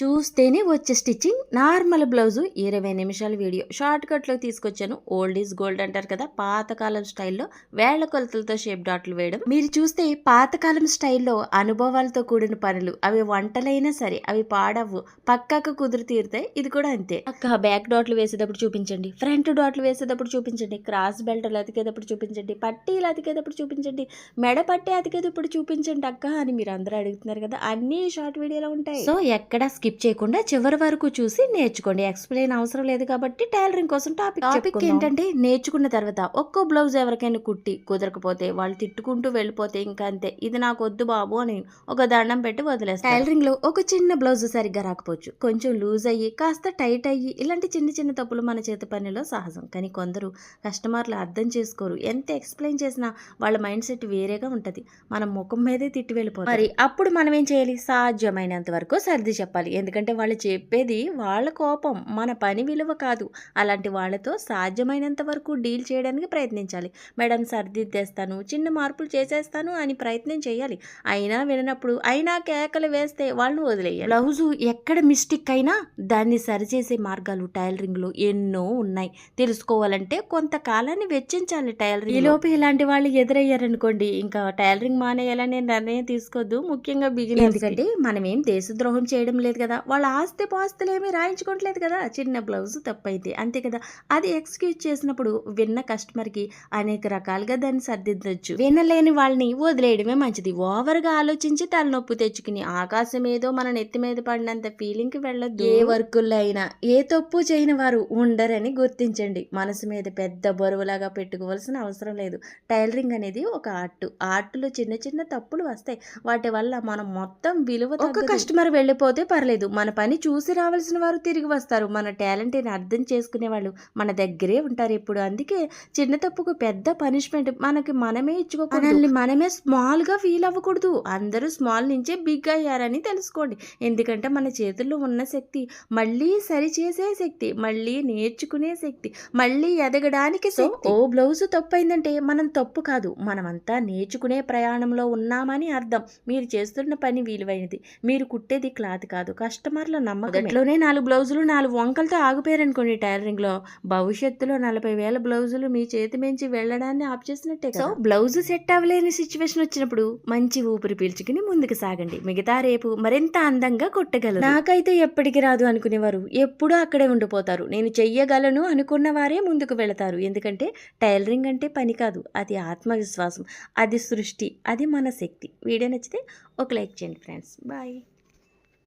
చూస్తేనే వచ్చే stitching normal blouse ఇరవై నిమిషాల వీడియో. షార్ట్ కట్లో తీసుకొచ్చాను. ఓల్డ్ ఈజ్ గోల్డ్ అంటారు కదా పాతకాలం స్టైల్లో వేళ్ళ కొలతలతో షేప్ డాట్లు వేయడం. మీరు చూస్తే పాతకాలం స్టైల్లో అనుభవాలతో కూడిన పనులు. అవి వంటలైనా సరే అవి పాడవు పక్కకు కుదురు తీరుతాయి. ఇది కూడా అంతే. అక్క బ్యాక్ డాట్లు వేసేటప్పుడు చూపించండి. ఫ్రంట్ డాట్లు వేసేటప్పుడు చూపించండి. క్రాస్ బెల్ట్లు అతికేటప్పుడు చూపించండి. పట్టీలు అతికేటప్పుడు చూపించండి. మెడ పట్టే అతికేటప్పుడు చూపించండి. అక్క అని మీరు అందరూ అడుగుతున్నారు కదా అన్ని షార్ట్ వీడియోలో ఉంటాయి. సో ఎక్కడ స్కిప్ చేయకుండా చివరి వరకు చూసి నేర్చుకోండి. ఎక్స్ప్లెయిన్ అవసరం లేదు కాబట్టి టైలరింగ్ కోసం టాపిక్ టాపిక్ ఏంటంటే నేర్చుకున్న తర్వాత ఒక్కో బ్లౌజ్ ఎవరికైనా కుట్టి కుదరకపోతే వాళ్ళు తిట్టుకుంటూ వెళ్ళిపోతే ఇంకా అంతే. ఇది నాకు వద్దు బాబు అని ఒక దండం పెట్టి వదిలేస్తారు. టైలరింగ్లో ఒక చిన్న బ్లౌజ్ సరిగ్గా రాకపోవచ్చు. కొంచెం లూజ్ అయ్యి కాస్త టైట్ అయ్యి ఇలాంటి చిన్న చిన్న తప్పులు మన చేతి పనిలో సహజం. కానీ కొందరు కస్టమర్లు అర్థం చేసుకోరు. ఎంత ఎక్స్ప్లెయిన్ చేసినా వాళ్ళ మైండ్ సెట్ వేరేగా ఉంటది. మనం ముఖం మీదే తిట్టి వెళ్ళిపోతాం మరి అప్పుడు మనం ఏం చేయాలి? సాధ్యమైనంత వరకు సర్ది చెప్పాలి. ఎందుకంటే వాళ్ళు చెప్పేది వాళ్ళ కోపం మన పని విలువ కాదు. అలాంటి వాళ్ళతో సాధ్యమైనంత వరకు డీల్ చేయడానికి ప్రయత్నించాలి. మేడం సర్దిద్దేస్తాను చిన్న మార్పులు చేసేస్తాను అని ప్రయత్నం చేయాలి. అయినా విననప్పుడు అయినా కేకలు వేస్తే వాళ్ళని వదిలేయాలి. బ్లౌజు ఎక్కడ మిస్టేక్ అయినా దాన్ని సరిచేసే మార్గాలు టైలరింగ్లో ఎన్నో ఉన్నాయి. తెలుసుకోవాలంటే కొంతకాలాన్ని వెచ్చించాలి టైలరింగ్ ఈలోపు ఇలాంటి వాళ్ళు ఎదురయ్యారనుకోండి ఇంకా టైలరింగ్ మానేయాలనే నిర్ణయం తీసుకోవద్దు ముఖ్యంగా బిగిన ఎందుకంటే మనం ఏం దేశద్రోహం చేయడం లేదు కదా. వాళ్ళ ఆస్తి పాస్తులు ఏమీ రాయించుకోవట్లేదు కదా. చిన్న బ్లౌజ్ తప్పైతే. అంతే కదా. అది ఎక్స్క్యూజ్ చేసినప్పుడు విన్న కస్టమర్కి అనేక రకాలుగా దాన్ని సర్దిద్దొచ్చు. వినలేని వాళ్ళని వదిలేయడమే మంచిది. ఓవర్గా ఆలోచించి తలనొప్పి తెచ్చుకుని ఆకాశం ఏదో మన నెత్తి మీద పడినంత ఫీలింగ్కి వెళ్ళొద్దు. ఏ వర్కుల్లో అయినా ఏ తప్పు చేయని వారు ఉండరని గుర్తించండి. మనసు మీద పెద్ద బరువులాగా పెట్టుకోవాల్సిన అవసరం లేదు. టైలరింగ్ అనేది ఒక ఆర్ట్. ఆర్ట్లో చిన్న చిన్న తప్పులు వస్తాయి. వాటి వల్ల మనం మొత్తం విలువ ఒక కస్టమర్ వెళ్ళిపోతే పర్లేదు మన పని చూసి రావాల్సిన వారు తిరిగి వస్తారు. మన టాలెంట్ని అర్థం చేసుకునే వాళ్ళు మన దగ్గరే ఉంటారు ఎప్పుడు. అందుకే చిన్న తప్పుకు పెద్ద పనిష్మెంట్ మనకి మనమే ఇచ్చుకోకూడదు. మనల్ని మనమే స్మాల్గా ఫీల్ అవ్వకూడదు. అందరూ స్మాల్ నుంచే బిగ్ అయ్యారని తెలుసుకోండి. ఎందుకంటే మన చేతుల్లో ఉన్న శక్తి మళ్ళీ సరిచేసే శక్తి మళ్ళీ నేర్చుకునే శక్తి మళ్ళీ ఎదగడానికి శక్తి. ఓ బ్లౌజ్ తప్పు అయిందంటే మనం తప్పు కాదు. మనమంతా నేర్చుకునే ప్రయాణంలో ఉన్నామని అర్థం. మీరు చేస్తున్న పని విలువైనది. మీరు కుట్టేది క్లాత్ కాదు కస్టమర్ల నమ్మకం అట్లోనే నాలుగు బ్లౌజులు నాలుగు వంకలతో ఆగిపోయారనుకోండి టైలరింగ్లో భవిష్యత్తులో నలభై వేల బ్లౌజులు మీ చేతి మించి వెళ్ళడాన్ని ఆప్ చేసినట్టే సో బ్లౌజ్ సెట్ అవ్వలేని సిచ్యువేషన్ వచ్చినప్పుడు మంచి ఊపిరి పీల్చుకుని ముందుకు సాగండి. మిగతా రేపు మరింత అందంగా కొట్టగలరు. నాకైతే ఎప్పటికి రాదు అనుకునేవారు. ఎప్పుడూ అక్కడే ఉండిపోతారు. నేను చెయ్యగలను అనుకున్న వారే ముందుకు వెళతారు. ఎందుకంటే టైలరింగ్ అంటే పని కాదు. అది ఆత్మవిశ్వాసం అది సృష్టి అది మన శక్తి. వీడియో నచ్చితే ఒక లైక్ చేయండి ఫ్రెండ్స్. బాయ్.